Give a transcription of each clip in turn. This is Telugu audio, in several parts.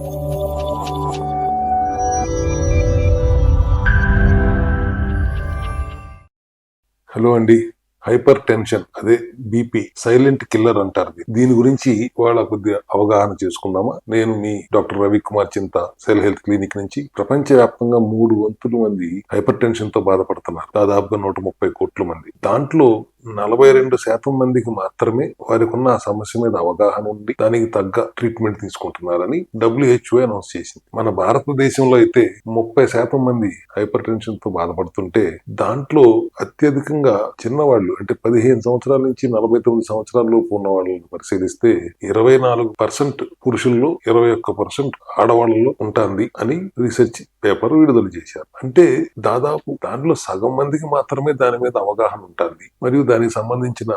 హలో అండి. హైపర్ టెన్షన్ అదే బీపీ సైలెంట్ కిల్లర్ అంటారు దీని గురించి వాళ్ళ కొద్దిగా అవగాహన చేసుకుందామా? నేను మీ డాక్టర్ రవి కుమార్ చింత సెల్ హెల్త్ క్లినిక్ నుంచి ప్రపంచవ్యాప్తంగా మూడు వంతుల మంది హైపర్ టెన్షన్తో బాధపడుతున్నారు. దాదాపుగా నూట ముప్పై కోట్ల మంది. దాంట్లో నలభై రెండు శాతం మందికి మాత్రమే వారికి ఉన్న ఆ సమస్య మీద అవగాహన ఉండి దానికి తగ్గ ట్రీట్మెంట్ తీసుకుంటున్నారని డబ్ల్యూహెచ్ఓ అనౌన్స్ చేసింది. మన భారతదేశంలో అయితే ముప్పై శాతం మంది హైపర్ టెన్షన్తో బాధపడుతుంటే దాంట్లో అత్యధికంగా చిన్నవాళ్ళు అంటే పదిహేను సంవత్సరాల నుంచి నలభై తొమ్మిది సంవత్సరాల లోపు ఉన్న వాళ్ళని పరిశీలిస్తే ఇరవై నాలుగు పర్సెంట్ పురుషుల్లో ఇరవై ఒక్క పర్సెంట్ ఆడవాళ్ళలో ఉంటుంది అని రీసెర్చ్ పేపర్ విడుదల చేశారు. అంటే దాదాపు దాంట్లో సగం మందికి మాత్రమే దాని మీద అవగాహన ఉంటుంది. మరియు దానికి సంబంధించిన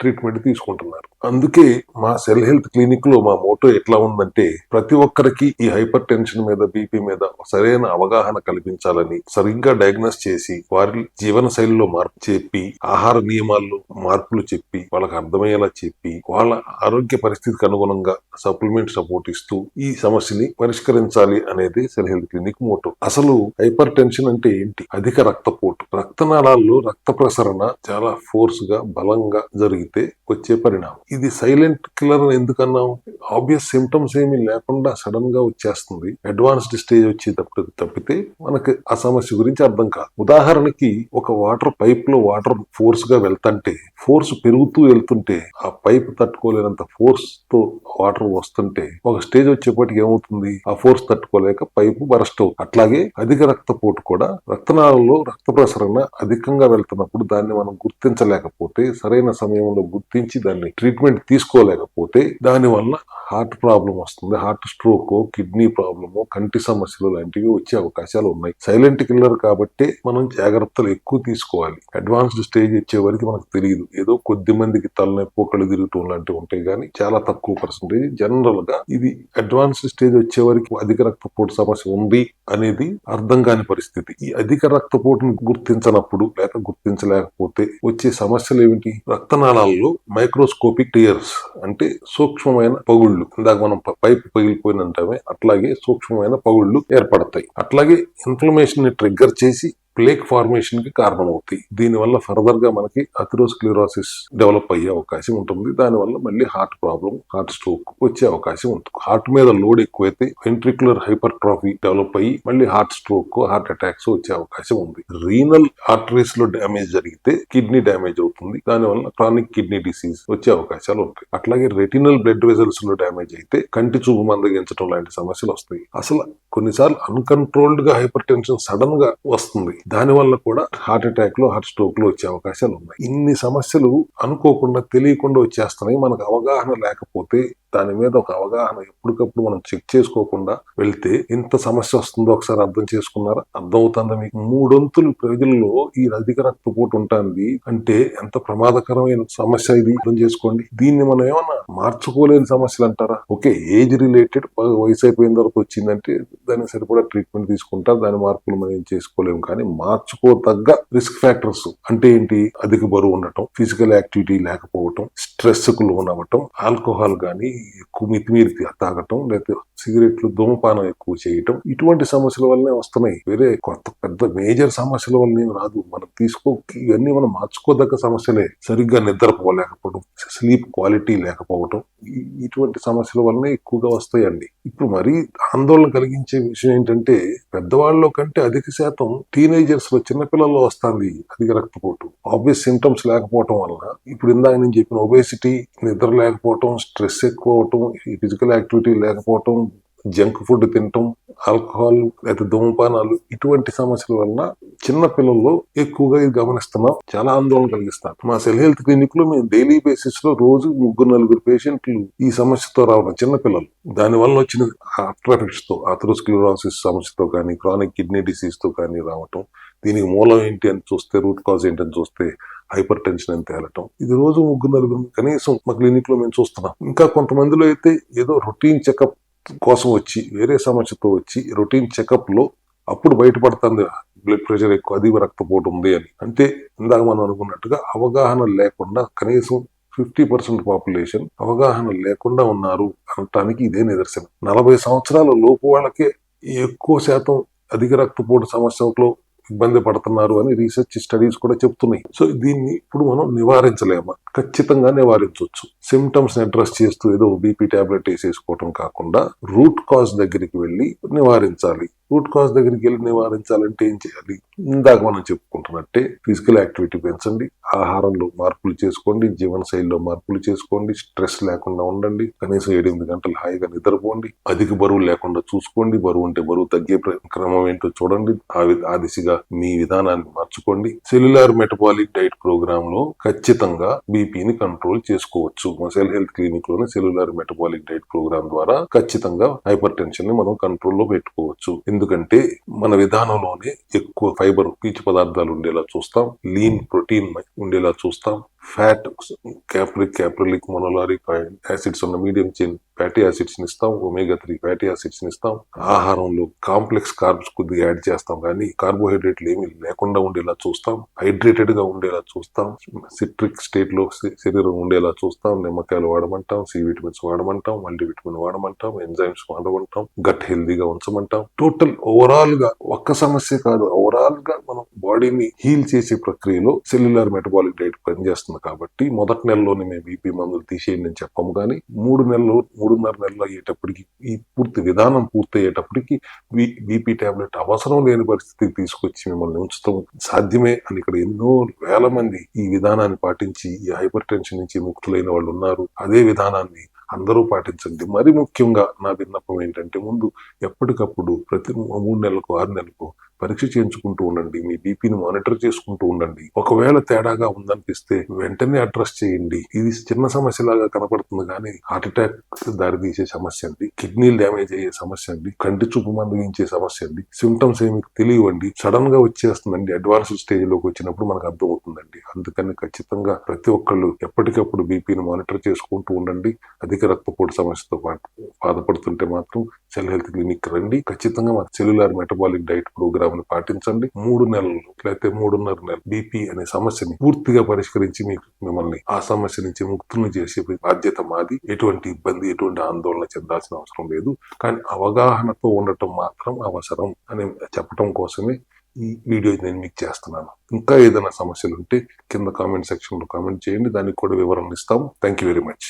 ట్రీట్మెంట్ తీసుకుంటున్నారు. అందుకే మా సెల్ హెల్త్ క్లినిక్లో మా మోటో ఎట్లా ఉందంటే ప్రతి ఒక్కరికి ఈ హైపర్ టెన్షన్ మీద బీపీ మీద సరైన అవగాహన కల్పించాలని సరిగ్గా డయాగ్నోస్ చేసి వారి జీవన శైలిలో మార్పు చెప్పి ఆహార నియమాల్లో మార్పులు చెప్పి వాళ్ళకి అర్థమయ్యేలా చెప్పి వాళ్ళ ఆరోగ్య పరిస్థితికి అనుగుణంగా సప్లిమెంట్ సపోర్ట్ ఇస్తూ ఈ సమస్యని పరిష్కరించాలి అనేది సెల్ హెల్త్ క్లినిక్ మోటో. అసలు హైపర్ టెన్షన్ అంటే ఏంటి? అధిక రక్తపోటు. రక్తనాళాల్లో రక్త ప్రసరణ చాలా ఫోర్స్గా బలంగా జరిగితే వచ్చే పరిణామం. ఇది సైలెంట్ కిల్లర్ అని ఎందుకన్నాం ఆబ్వియస్ సిమ్టమ్స్ ఏమీ లేకుండా సడన్గా వచ్చేస్తుంది. అడ్వాన్స్డ్ స్టేజ్ వచ్చేటప్పుడు తప్పితే మనకి ఆ సమస్య గురించి అర్థం కాదు. ఉదాహరణకి ఒక వాటర్ పైప్లో వాటర్ ఫోర్స్గా వెళ్తుంటే ఫోర్స్ పెరుగుతూ వెళ్తుంటే ఆ పైప్ తట్టుకోలేనంత ఫోర్స్తో వాటర్ వస్తుంటే ఒక స్టేజ్ వచ్చేప్పటికి ఏమవుతుంది? ఆ ఫోర్స్ తట్టుకోలేక పైపు బరస్ట్ అవుతుంది. అట్లాగే అధిక రక్తపోటు కూడా రక్తనాళంలో రక్త ప్రసరణ అధికంగా వెళ్తున్నప్పుడు దాన్ని మనం గుర్తించలేకపోతే సరైన సమయంలో గుర్తించి దాన్ని ట్రీట్మెంట్ తీసుకోలేకపోతే దాని వల్ల హార్ట్ ప్రాబ్లం వస్తుంది. హార్ట్ స్ట్రోక్ కిడ్నీ ప్రాబ్లము కంటి సమస్యలు లాంటివి వచ్చే అవకాశాలు ఉన్నాయి. సైలెంట్ కిల్లర్ కాబట్టి మనం జాగ్రత్తలు ఎక్కువ తీసుకోవాలి. అడ్వాన్స్డ్ స్టేజ్ వచ్చే వరకు మనకు తెలియదు. ఏదో కొద్ది మందికి తలనొప్పి కళ్ళు తిరగటం లాంటివి ఉంటాయి కానీ చాలా తక్కువ పర్సంటేజ్. జనరల్గా ఇది అడ్వాన్స్డ్ స్టేజ్ వచ్చే వరకు అధిక రక్తపోటు సమస్య ఉంది అనేది అర్థం కాని పరిస్థితి. ఈ అధిక రక్తపోటును గుర్తించనప్పుడు లేక గుర్తించలేకపోతే వచ్చే సమస్యలు ఏమిటి? వాళ్ళు మైక్రోస్కోపిక్ టియర్స్ అంటే సూక్ష్మమైన పగుళ్ళు. ఇందాక మనం పైపు పగిలిపోయినంటే అట్లాగే సూక్ష్మమైన పగుళ్ళు ఏర్పడతాయి. అట్లాగే ఇన్ఫ్లమేషన్ని ట్రిగ్గర్ చేసి ప్లేక్ ఫార్మేషన్కి కారణమవుతాయి. దీనివల్ల ఫర్దర్గా మనకి అథిరోస్క్లిరోసిస్ డెవలప్ అయ్యే అవకాశం ఉంటుంది. దానివల్ల మళ్ళీ హార్ట్ ప్రాబ్లం హార్ట్ స్ట్రోక్ వచ్చే అవకాశం ఉంటుంది. హార్ట్ మీద లోడ్ ఎక్కువైతే వెంట్రికులర్ హైపర్ ట్రాఫీ డెవలప్ అయ్యి మళ్ళీ హార్ట్ స్ట్రోక్ హార్ట్ అటాక్స్ వచ్చే అవకాశం ఉంది. రీనల్ ఆర్టరీస్లో డ్యామేజ్ జరిగితే కిడ్నీ డ్యామేజ్ అవుతుంది. దానివల్ల క్రానిక్ కిడ్నీ డిసీజ్ వచ్చే అవకాశాలు ఉంటాయి. అట్లాగే రెటినల్ బ్లడ్ వెజల్స్లో డ్యామేజ్ అయితే కంటి చూపు మందగించడం లాంటి సమస్యలు వస్తాయి. అసలు కొన్నిసార్లు అన్కంట్రోల్డ్గా హైపర్ టెన్షన్ సడన్గా వస్తుంది. దానివల్ల కూడా హార్ట్ అటాక్లు హార్ట్ స్ట్రోక్లు వచ్చే అవకాశాలు ఉన్నాయి ఇన్ని సమస్యలు అనుకోకుండా తెలియకుండా వచ్చేస్తున్నాయి. మనకు అవగాహన లేకపోతే దాని మీద ఒక అవగాహన ఎప్పటికప్పుడు మనం చెక్ చేసుకోకుండా వెళ్తే ఇంత సమస్య వస్తుందో ఒకసారి అర్థం చేసుకున్నారా? అర్థమవుతుందా మీకు? మూడొంతులు ప్రజల్లో ఈ అధిక రక్తపోటు ఉంటుంది అంటే ఎంత ప్రమాదకరమైన సమస్య ఇది? అర్థం చేసుకోండి. దీన్ని మనం ఏమన్నా మార్చుకోలేని సమస్యలు అంటారా? ఓకే ఏజ్ రిలేటెడ్ వయసు అయిపోయిన తర్వాత వచ్చిందంటే దానికి సరిపడా ట్రీట్మెంట్ తీసుకుంటారు. దాని మార్పులు మనం ఏం చేసుకోలేము. కానీ మార్చుకోదగ్గ రిస్క్ ఫ్యాక్టర్స్ అంటే ఏంటి? అధిక బరువు ఉండటం ఫిజికల్ యాక్టివిటీ లేకపోవటం స్ట్రెస్కు లోనవ్వటం ఆల్కహాల్ కానీ మితిమీరి తాగటం లేకపోతే సిగరెట్లు ధూమపానం ఎక్కువ చేయటం ఇటువంటి సమస్యల వల్లనే వస్తున్నాయి. వేరే కొత్త పెద్ద మేజర్ సమస్యల వల్లనే రాదు. మనం తీసుకో ఇవన్నీ మనం మార్చుకోదగ్గ సమస్యలే. సరిగ్గా నిద్రపోలేకపోవడం స్లీప్ క్వాలిటీ లేకపోవటం ఈ- ఇటువంటి సమస్యల వల్లనే ఎక్కువగా వస్తాయండి. ఇప్పుడు మరీ ఆందోళన కలిగించే విషయం ఏంటంటే పెద్దవాళ్ళలో కంటే అధిక శాతం టీనేజర్స్లో చిన్నపిల్లల్లో వస్తుంది అధిక రక్తపోటు. ఆబ్వియస్ సిమ్టమ్స్ లేకపోవటం వల్ల ఇప్పుడు ఇందాక నేను చెప్పిన ఒబేసిటీ నిద్ర లేకపోవటం స్ట్రెస్ ఎక్కువ అవటం ఫిజికల్ యాక్టివిటీ లేకపోవటం జంక్ ఫుడ్ తినటం ఆల్కహాల్ లేదా ధూమపానాలు ఇటువంటి సమస్యల వలన చిన్న పిల్లల్లో ఎక్కువగా ఇది గమనిస్తున్నాం. చాలా ఆందోళన కలిగిస్తాం. మా సెల్ హెల్త్ క్లినిక్లో మేము డైలీ బేసిస్లో రోజు ముగ్గురు నలుగురు పేషెంట్లు ఈ సమస్యతో రావడం చిన్న పిల్లలు. దాని వల్ల వచ్చిన ఆఫ్టర్ ఎఫెక్ట్స్తో ఆథరోస్క్లిరోసిస్ సమస్యతో కానీ క్రానిక్ కిడ్నీ డిసీజ్తో కానీ రావటం దీనికి మూలం ఏంటి అని చూస్తే రూట్ కాజ్ ఏంటి అని చూస్తే హైపర్ టెన్షన్ అని తేలటం. ఇది రోజు ముగ్గురు నలుగురు కనీసం మా క్లినిక్లో మేము చూస్తున్నాం. ఇంకా కొంతమందిలో అయితే ఏదో రొటీన్ చెకప్ కోసం వచ్చి వేరే సమస్యతో వచ్చి రొటీన్ చెకప్లో అప్పుడు బయటపడుతుంది. బ్లడ్ ప్రెషర్ ఎక్కువ అది రక్తపోటు ఉంది అని. అంటే ఇందాక మనం అనుకున్నట్టుగా అవగాహన లేకుండా కనీసం ఫిఫ్టీ పర్సెంట్ పాపులేషన్ అవగాహన లేకుండా ఉన్నారు అనటానికి ఇదే నిదర్శనం. నలభై సంవత్సరాల లోపు వాళ్ళకే ఎక్కువ శాతం అధిక రక్తపోటు సమస్యలో ఇబ్బంది పడుతున్నారు అని రీసెర్చ్ స్టడీస్ కూడా చెప్తున్నాయి. సో దీన్ని ఇప్పుడు మనం నివారించలేమా? ఖచ్చితంగా నివారించవచ్చు. సిమ్టమ్స్ని అడ్రస్ చేస్తూ ఏదో బీపీ టాబ్లెట్ వేసేసుకోవటం కాకుండా రూట్ కాజ్ దగ్గరికి వెళ్ళి నివారించాలి. రూట్ కాజ్ దగ్గరికి వెళ్ళి నివారించాలంటే ఏం చేయాలి? ఇందాక మనం చెప్పుకుంటున్నట్టే ఫిజికల్ యాక్టివిటీ పెంచండి ఆహారంలో మార్పులు చేసుకోండి జీవన శైలిలో మార్పులు చేసుకోండి స్ట్రెస్ లేకుండా ఉండండి కనీసం ఎనిమిది గంటలు హాయిగా నిద్రపోండి అధిక బరువు లేకుండా చూసుకోండి బరువు ఉంటే బరువు తగ్గే ప్ర- క్రమం ఏంటో చూడండి ఆ ఆ దిశగా మీ విధానాన్ని మార్చుకోండి. సెల్యులార్ మెటబాలిక్ డైట్ ప్రోగ్రామ్లో ఖచ్చితంగా బీపీని కంట్రోల్ చేసుకోవచ్చు. మసెల్ సెల్ హెల్త్ క్లినిక్లోనే సెల్యులార్ మెటబాలిక్ డైట్ ప్రోగ్రామ్ ద్వారా ఖచ్చితంగా హైపర్ టెన్షన్ని మనం కంట్రోల్లో పెట్టుకోవచ్చు. ఎందుకంటే మన విధానంలోనే ఎక్కువ ఫైబర్ పీచు పదార్థాలు ఉండేలా చూస్తాం లీన్ ప్రోటీన్ ఉండేలా చూస్తాం fat capric caprylic monolauric acids ఉన్న మీడియం చైన్ ఫ్యాటీ యాసిడ్స్ని ఇస్తాం ఒమేగా త్రీ ఫ్యాటీ యాసిడ్స్ని ఇస్తాం. ఆహారంలో కాంప్లెక్స్ కార్బ్స్ కొద్దిగా యాడ్ చేస్తాం కానీ కార్బోహైడ్రేట్లు ఏమీ లేకుండా ఉండేలా చూస్తాం హైడ్రేటెడ్గా ఉండేలా చూస్తాం సిట్రిక్ స్టేట్లో శరీరం ఉండేలా చూస్తాం నిమ్మకాయలు వాడమంటాం సి విటమిన్స్ వాడమంటాం మల్టీ విటమిన్ వాడమంటాం ఎంజైమ్స్ వాడమంటాం గట్ హెల్దీగా ఉంచమంటాం. టోటల్ ఓవరాల్గా ఒక్క సమస్య కాదు ఓవరాల్గా మనం బాడీని హీల్ చేసే ప్రక్రియలో సెల్యులార్ మెటబాలిక్ డైట్ పనిచేస్తుంది కాబట్టి మొదటి నెలలోనే మేము బీపీ మందులు తీసేయండి అని చెప్పము కానీ మూడు నెలలు మూడు మూడున్నర నెలలు అయ్యేటప్పటికి ఈ పూర్తి విధానం పూర్తయ్యేటప్పటికి బీపీ టాబ్లెట్ అవసరం లేని పరిస్థితికి తీసుకొచ్చి మిమ్మల్ని ఉంచుతాం. సాధ్యమే అని ఇక్కడ ఎన్నో వేల మంది ఈ విధానాన్ని పాటించి ఈ హైపర్ టెన్షన్ నుంచి ముక్తులైన వాళ్ళు ఉన్నారు. అదే విధానాన్ని అందరూ పాటించండి. మరి ముఖ్యంగా నా విన్నపం ఏంటంటే ముందు ఎప్పటికప్పుడు ప్రతి మూడు నెలలకు ఆరు నెలలకు పరీక్ష చేయించుకుంటూ ఉండండి మీ బీపీని మానిటర్ చేసుకుంటూ ఉండండి. ఒకవేళ తేడాగా ఉందనిపిస్తే వెంటనే అడ్రస్ చేయండి. ఇది చిన్న సమస్య లాగా కనపడుతుంది కానీ హార్ట్ అటాక్ దారితీసే సమస్య అండి. కిడ్నీలు డ్యామేజ్ అయ్యే సమస్య అండి. కంటి చూపు మందగించే సమస్య అండి. సిమ్టమ్స్ ఏమి తెలియవండి. సడన్గా వచ్చేస్తుందండి. అడ్వాన్స్ స్టేజ్లోకి వచ్చినప్పుడు మనకు అర్థమవుతుందండి. అందుకని ఖచ్చితంగా ప్రతి ఒక్కళ్ళు ఎప్పటికప్పుడు బీపీని మానిటర్ చేసుకుంటూ ఉండండి. అధిక రక్తపోటు సమస్యతో పాటు బాధపడుతుంటే మాత్రం సెల్ హెల్త్ క్లినిక్ రండి. ఖచ్చితంగా మా సెల్యులార్ మెటబాలిక్ డైట్ ప్రోగ్రామ్ని పాటించండి. మూడు నెలలు లేకపోతే మూడున్నర నెలలు బీపీ అనే సమస్యని పూర్తిగా పరిష్కరించి మీకు మిమ్మల్ని ఆ సమస్య నుంచి ముక్తులను చేసే బాధ్యత మాది. ఎటువంటి ఇబ్బంది ఎటువంటి ఆందోళన చెందాల్సిన అవసరం లేదు. కానీ అవగాహనతో ఉండటం మాత్రం అవసరం అని చెప్పడం కోసమే ఈ వీడియో నేను మీకు చేస్తున్నాను. ఇంకా ఏదైనా సమస్యలు ఉంటే కింద కామెంట్ సెక్షన్లో కామెంట్ చేయండి. దానికి కూడా వివరణ ఇస్తాము థ్యాంక్ యూ వెరీ మచ్.